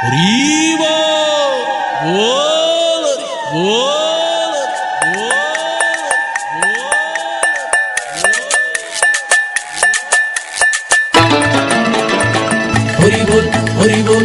হরিব বল বল হরি বল হরি বল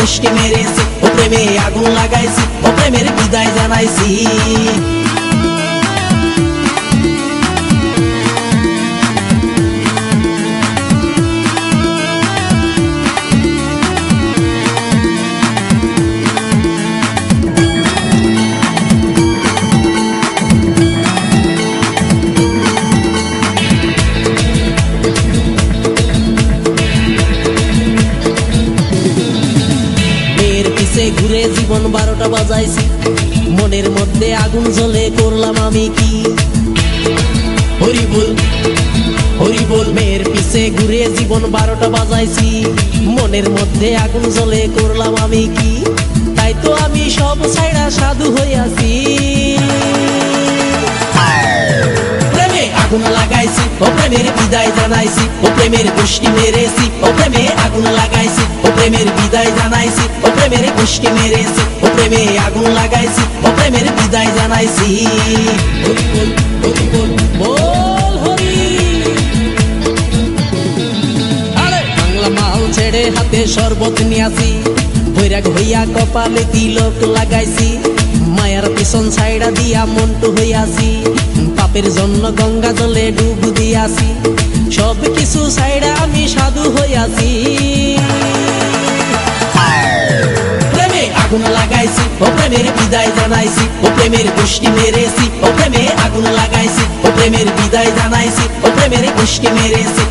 গোষ্ঠী মেরেছি ও প্রেমে আগুন লাগাইছি ও প্রেমের বিদায় জানাইছি ঘুরে জীবন বারোটা বাজাইছি। মনের মধ্যে আগুন জ্বলে করলাম আমি কি? হরি বল মেয়ের পিছে ঘুরে জীবন বারোটা বাজাইছি। মনের মধ্যে আগুন জ্বলে করলাম আমি কি? তাই তো আমি সব সাইডা সাধু হইয়াছি। ও প্রেমের বিদায় জানাইছি ও প্রেমের গোষ্ঠী মেরেছি ও প্রেমে আগুন লাগাইছি ও প্রেমের বিদায় জানাইছি ও প্রেমের গোষ্ঠী মেরেছি ও প্রেমে আগুন লাগাইছি ও প্রেমের বিদায় জানাইছি। ছেড়ে হাতে শরবত নিয়াছি বৈরাগ হইয়া কপালে তিলক লাগাইছি। পিছন সাইডা দিয়া মন্টু হইয়াছি। পাপের জন্য গঙ্গা জলে ডুব দিয়াছি। সব কিছু সাইডা আমি সাধু হইয়াছি। আগুন লাগাইছি, ও প্রেমের বিদায় জানাইছি, ও প্রেমের গোষ্ঠী মেরেছি, ও প্রেমে আগুন লাগাইছি, ও প্রেমের বিদায় জানাইছি, ও প্রেমের গোষ্ঠী মেরেছি